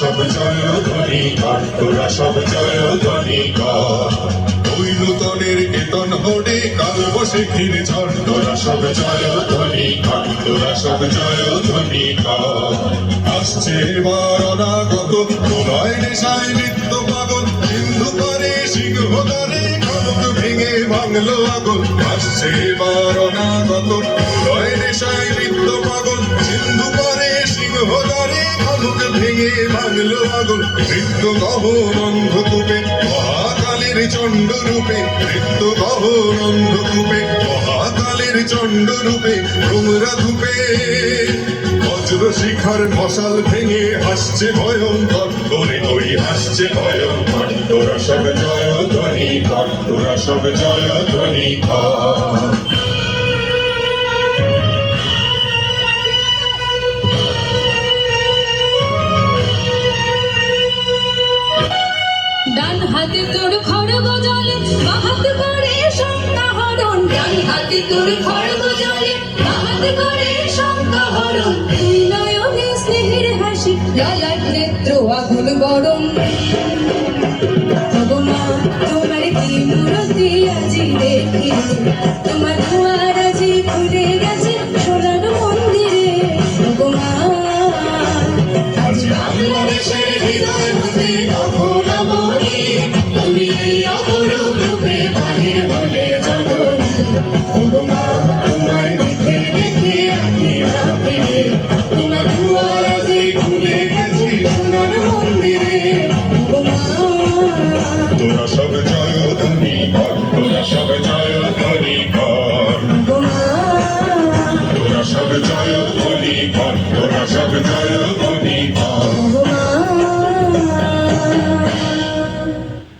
সব জয় ধ্বনি কর, তোরা সব জয় ধ্বনি কর। ওই নূতনের কেতন হোডে কাল বসে ঘিরে ঝড়, তোরা সব জয় ধ্বনি কর, তোরা সব জয় ধ্বনি কর। আসছে এবার অনাগত প্রলয় নেশায় নৃত্য পাগল হিন্দু করে সিংহ ধরে খনক ভেঙে ভাঙলো আগুন আসছে এবার অনাগত প্রলয় নেশায় নৃত্য পাগল সিন্ধু ভাঙলো আগুন নৃত্য গহন অন্ধকূপে মহাকালের চণ্ড রূপে নৃত্য গহন অন্ধকূপে মহাকালের চণ্ড রূপে তোমরা ধূপে বজ্র শিখার মশাল ভেঙে হাসছে ভয়ঙ্কর তোরে ওই হাসছে ভয়ঙ্কর। তোরা সব জয় ধ্বনি তোরা সব জয় ধ্বনি ডান হাতে তোর খড়গ জলে, বাহাত করে সংখ্যাহরণ ডান হাতে তোর খড়গ জলে, বাহাত করে সংখ্যাহরণ তুই নয়নে স্নেহের হাসি, লালার নেত্র, আগুন গরম। তোমার কি মূরতি আজি দেখি তোরা সব জয় ধ্বনি কর তোরা সব জয় ধ্বনি কর তোরা সব জয় ধ্বনি কর তোরা সব জয়